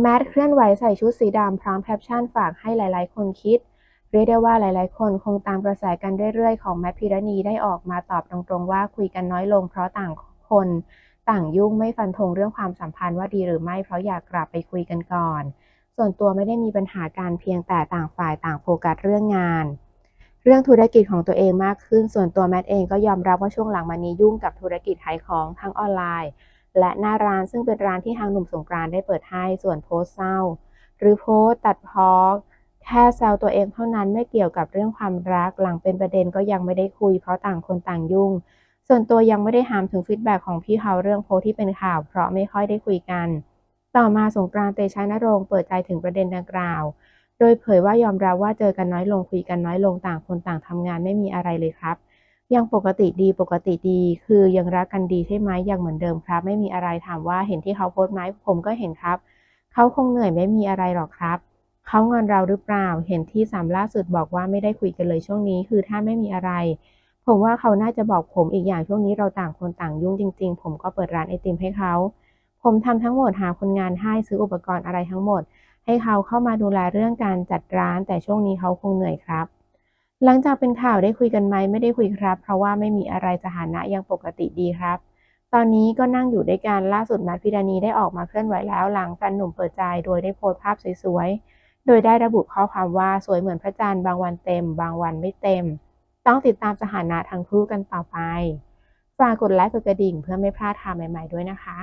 แมทเคลื่อนไหวใส่ชุดสีดำพร้อมแคปชั่นฝากให้หลาย ๆ คนคิด เรียกได้ว่าหลาย ๆ คนคงตามกระแสกันเรื่อย ๆ ของแมทพิรณีได้ออกมาตอบตรง ๆ ว่าคุยกันน้อยลงเพราะต่างคนต่างยุ่งไม่ฟันธงเรื่องความสัมพันธ์ว่าดีหรือไม่เพราะอยากกลับไปคุยกันก่อน ส่วนตัวไม่ได้มีปัญหาการเพียงแต่ต่างฝ่ายต่างโฟกัสเรื่องงาน เรื่องธุรกิจของตัวเองมากขึ้น ส่วนตัวแมทเองก็ยอมรับว่าช่วงหลังมานี้ยุ่งกับธุรกิจขายของทั้งออนไลน์ และหน้าร้านซึ่งเป็นร้านที่ทางหนุ่มสงกรานต์ได้เปิดให้ส่วนโพสเศร้า หรือโพสตัดเพอแค่แซวตัวเองเท่านั้นไม่เกี่ยวกับเรื่องความรักหลังเป็นประเด็นก็ยังไม่ได้คุยเพราะต่างคนต่างยุ่ง ส่วนตัวยังไม่ได้ถามถึงฟีดแบ็กของพี่เขาเรื่องโพสที่เป็นข่าว เพราะไม่ค่อยได้คุยกัน ต่อมาสงกรานต์เตชะนรงค์เปิดใจถึงประเด็นดังกล่าว โดยเผยว่ายอมรับว่าเจอกันน้อยลงคุยกันน้อยลงต่างคนต่างทำงานไม่มีอะไรเลยครับ ยังปกติดีปกติดี คือยังรักกันดีใช่ไหมยังเหมือนเดิมครับ ไม่มีอะไรถามว่าเห็นที่เขาโพสต์ไหมผมก็เห็นครับ เขาคงเหนื่อยไม่มีอะไรหรอกครับ เขางอนเราหรือเปล่า เห็นที่สามล่าสุดบอกว่าไม่ได้คุยกันเลยช่วงนี้ คือถ้าไม่มีอะไร ผมว่าเขาน่าจะบอกผมอีกอย่างช่วงนี้เราต่างคนต่างยุ่งจริง ๆ ผมก็เปิดร้านไอติมให้เขา ผมทำทั้งหมดหาคนงานให้ซื้ออุปกรณ์อะไรทั้งหมด ให้เขาเข้ามาดูแลเรื่องการจัดร้าน แต่ช่วงนี้เขาคงเหนื่อยครับ หลังจากเป็นข่าวได้คุยกันไหมไม่ได้คุยครับ เพราะว่าไม่มีอะไรสถานะยังปกติดีครับ ตอนนี้ก็นั่งอยู่ด้วยกันล่าสุดนัทพิรณีได้ออกมาเคลื่อนไหวแล้วหลังแฟนหนุ่มเปิดใจโดยได้โพสต์ภาพสวยๆ โดยได้ระบุข้อความว่าสวยเหมือนพระจันทร์บางวันเต็ม บางวันไม่เต็ม ต้องติดตามสถานะทั้งคู่กันต่อไป ฝากกดไลค์กดกระดิ่งเพื่อไม่พลาดข่าวใหม่ ๆด้วยนะคะ